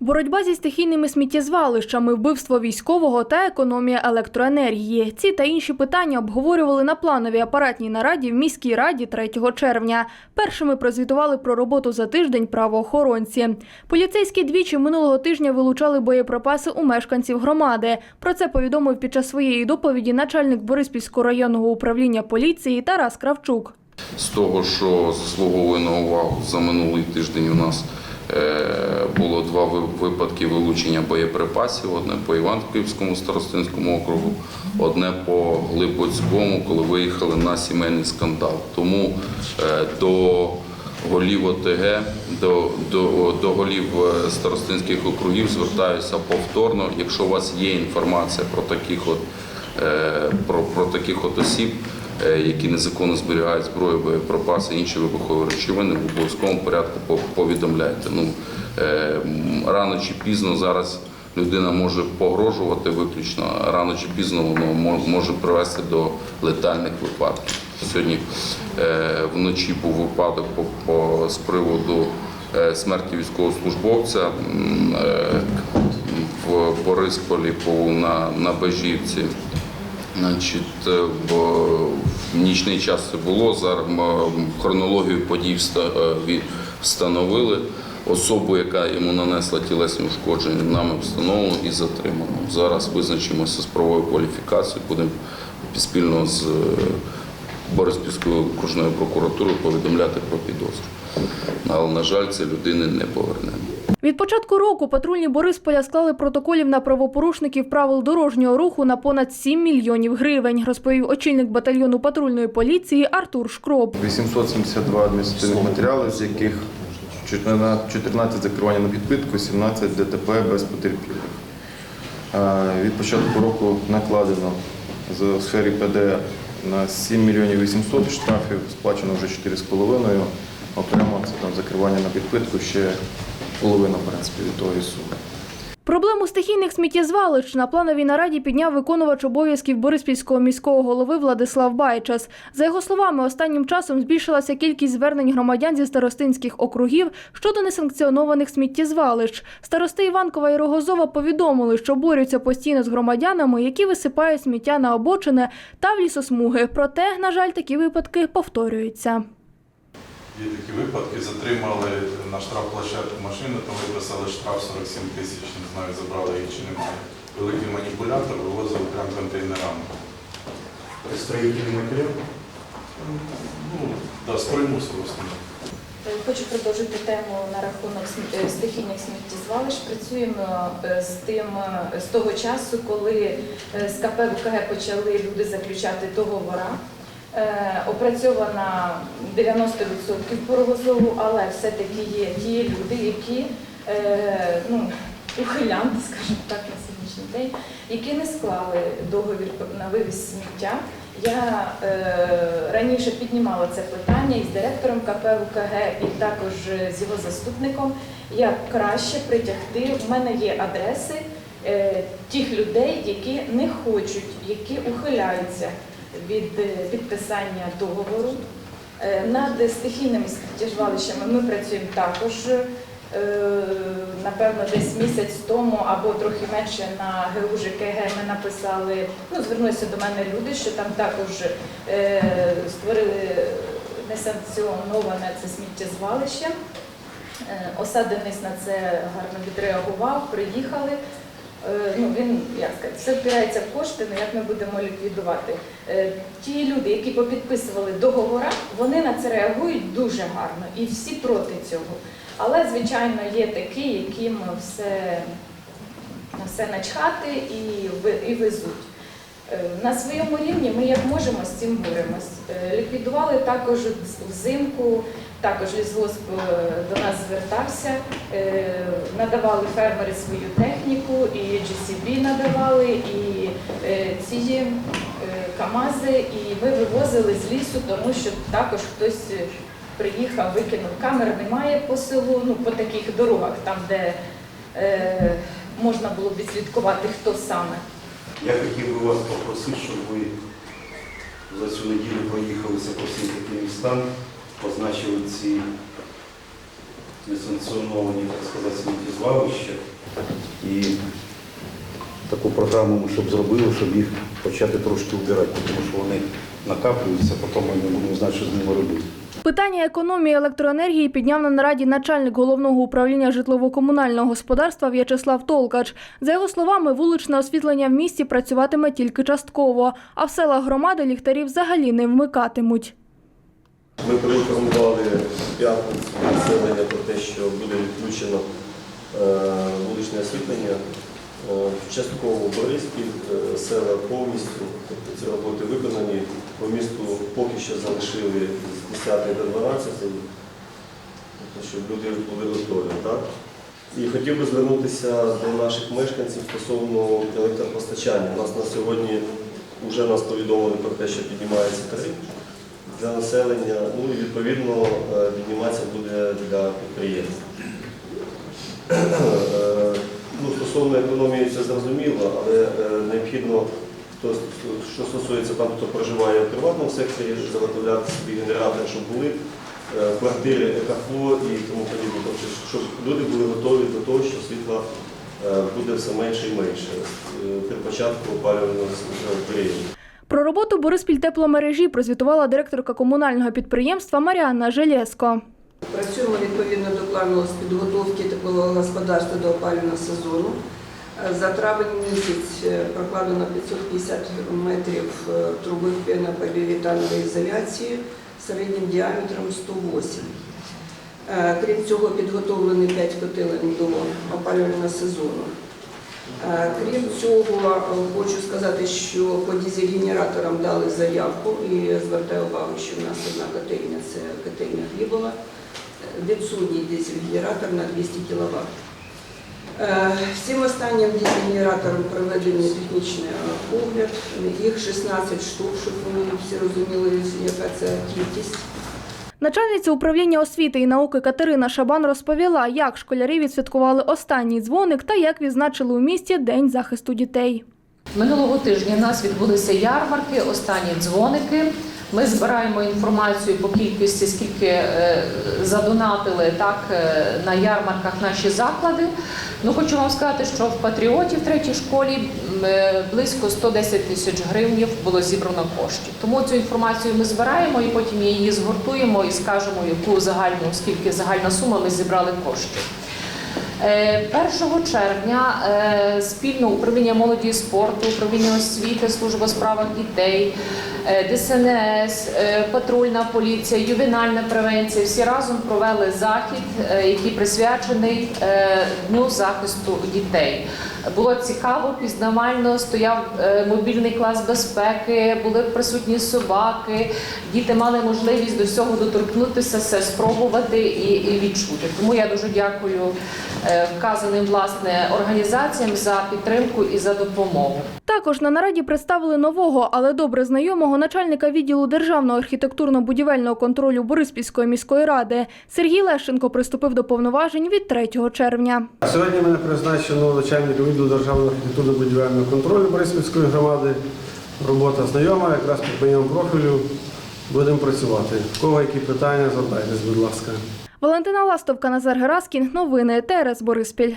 Боротьба зі стихійними сміттєзвалищами, вбивство військового та економія електроенергії. Ці та інші питання обговорювали на плановій апаратній нараді в міській раді 3 червня. Першими прозвітували про роботу за тиждень правоохоронці. Поліцейські двічі минулого тижня вилучали боєприпаси у мешканців громади. Про це повідомив під час своєї доповіді начальник Бориспільського районного управління поліції Тарас Кравчук. З того, що заслуговує на увагу за минулий тиждень у нас було два випадки вилучення боєприпасів: одне по Іванківському старостинському округу, одне по Глибоцькому, коли виїхали на сімейний скандал. Тому е, до голів ОТГ, до, до, до голів е, старостинських округів звертаюся повторно. Якщо у вас є інформація про таких от е, про, про таких от осіб, е, які незаконно зберігають зброю, боєприпаси, інші вибухові речовини, в обов'язковому порядку по- повідомляйте. Ну, е, рано чи пізно зараз людина може погрожувати виключно, рано чи пізно воно може привести до летальних випадків. Сьогодні е, вночі був випадок з приводу е, смерті військовослужбовця е, в Борисполі по, на, на Бежівці. Значить, е, в, нічний час це було. Зараз хронологію подій е, встановили. Особу, яка йому нанесла тілесні ушкодження, нами встановлено і затримано. Зараз визначимося з правовою кваліфікацією, будемо спільно з е, Бориспільською окружною прокуратурою повідомляти про підозру. Але, на жаль, це людини не повернемо. Від початку року патрульні Борисполя склали протоколів на правопорушників правил дорожнього руху на понад 7 мільйонів гривень, розповів очільник батальйону патрульної поліції Артур Шкроб. 872 адміністративних матеріалів, з яких 14 14 закривання на підпитку, 17 ДТП без потерпілих. Від початку року накладено з- сфері ПД на 7 мільйонів 800 штрафів, сплачено вже 4,5. Окремо це там закривання на підпитку ще половина в принципі, від тої суми. Проблему стихійних сміттєзвалищ на плановій нараді підняв виконувач обов'язків Бориспільського міського голови Владислав Байчас. За його словами, останнім часом збільшилася кількість звернень громадян зі старостинських округів щодо несанкціонованих сміттєзвалищ. Старости Іванкова і Рогозова повідомили, що борються постійно з громадянами, які висипають сміття на обочини та в лісосмуги. Проте, на жаль, такі випадки повторюються. Є такі випадки, затримали на штрафплощадку машину, то виписали штраф 47 тисяч, не знаю, забрали їх чи немає. Великий маніпулятор вивозив прям контейнерами. Строительный материал. Ну, да, строймусор в основному. Хочу продовжити тему на рахунок е, стихійних сміттєзвалищ. Працюємо е, з тим е, з того часу, коли е, з КП ВКГ почали люди заключати договора. Е, Опрацьована 90% порогозову, але все-таки є ті люди, які е, ну, ухилянти, скажімо так, на сьогоднішній день, які не склали договір на вивіз сміття. Я е, раніше піднімала це питання із директором КП УКГ і також з його заступником, як краще притягти. У мене є адреси е, тих людей, які не хочуть, які ухиляються від е, підписання договору. Е, Над стихійними сміттєзвалищами ми працюємо також. Е, Напевно, десь місяць тому або трохи менше на ГУ ЖКГ ми написали, ну, звернулися до мене люди, що там також створили несанкціоноване це сміттєзвалище. Осадений на це гарно відреагував, приїхали. Е, Ну, він, як сказати, все впирається в кошти, ну як ми будемо ліквідувати. Е, Ті люди, які попідписували договора, вони на це реагують дуже гарно і всі проти цього. Але, звичайно, є такі, яким все, все начхати і, і везуть. Е, На своєму рівні ми як можемо з цим боремось. Ліквідували також взимку, також лісгосп е, до нас звертався, е, надавали фермери свою техніку, і GCB надавали, і е, ці КАМАЗи, і ми вивозили з лісу, тому що також хтось приїхав, викинув. Камер немає по селу, ну по таких дорогах, там де можна було відслідкувати, хто саме. Я хотів би вас попросити, щоб ви за цю неділю проїхалися по всім таким містам, позначили ці несанкціоновані, так сказати, сміттєзвалища. І таку програму ми щоб зробили, щоб їх почати трошки убирати, тому що вони накаплюються, потім ми не будемо знати, що з ними робити. Питання економії електроенергії підняв на нараді начальник головного управління житлово-комунального господарства В'ячеслав Толкач. За його словами, вуличне освітлення в місті працюватиме тільки частково, а в селах громади ліхтарів взагалі не вмикатимуть. Ми проінформували в п'ятницю населення про те, що буде відключено е, вуличне освітлення. Е, Частково Бориспіль, е, села повністю, тобто ці роботи виконані. По місту поки що залишили з 10 до 12, тобто, щоб люди були готові. Так? І хотів би звернутися до наших мешканців стосовно електропостачання. У нас на сьогодні вже нас повідомили про те, що піднімається тариф для населення, ну і відповідно е, підніматися буде для підприємств. Е, Ну, стосовно економії це зрозуміло, але е, необхідно, хто, що стосується там, хто проживає в приватному секторі, заготовляти собі генератори, щоб були квартири, екофло і тому подібне. Тобто, щоб люди були готові до того, що світла буде все менше і менше при початку опалювального періоду. Про роботу Бориспіль тепломережі прозвітувала директорка комунального підприємства Маріанна Желєско. Працюємо відповідно до плану з підготовки теплового господарства до опалювального сезону. За травень місяць е, прокладено 550 метрів е, труби пенополіуретанової ізоляції середнім діаметром 108. Е, Крім цього, підготовлені 5 котелень до опалювального сезону. Е, Крім цього, е, хочу сказати, що по дизель-генераторам дали заявку і звертаю увагу, що в нас одна котельня це котельня Глібова, Е, відсутній дизель-генератор на 200 кВт. Всім останнім дизель-генераторам проведений технічний е, огляд. Їх 16 штук, щоб вони всі розуміли, яка це кількість. Начальниця управління освіти і науки Катерина Шабан розповіла, як школярі відсвяткували останній дзвоник та як відзначили у місті День захисту дітей. Минулого тижня у нас відбулися ярмарки, останні дзвоники. Ми збираємо інформацію по кількості, скільки е, задонатили так е, на ярмарках наші заклади. Ну хочу вам сказати, що в патріоті в третій школі е, близько 110 тисяч гривнів було зібрано коштів. Тому цю інформацію ми збираємо і потім її згуртуємо і скажемо, яку загальну, скільки загальна сума ми зібрали коштів. Е, 1 червня е, спільно управління молоді і спорту, управління освіти, служба у дітей, е, ДСНС, е, патрульна поліція, ювенальна превенція всі разом провели захід, е, який присвячений е, Дню захисту дітей. Було цікаво, пізнавально, стояв е, мобільний клас безпеки, були присутні собаки. Діти мали можливість до всього доторкнутися, все спробувати і, відчути. Тому я дуже дякую е, вказаним власне організаціям за підтримку і за допомогу. Також на нараді представили нового, але добре знайомого начальника відділу державного архітектурно-будівельного контролю Бориспільської міської ради. Сергій Лещенко приступив до повноважень від 3 червня. Сьогодні мене призначено начальником відділу державного архітектурно-будівельного контролю Бориспільської громади. Робота знайома, якраз по моєму профілю будемо працювати. В кого які питання, звертайтесь, будь ласка. Валентина Ластовка, Назар Гераскін. Новини ТРС Бориспіль.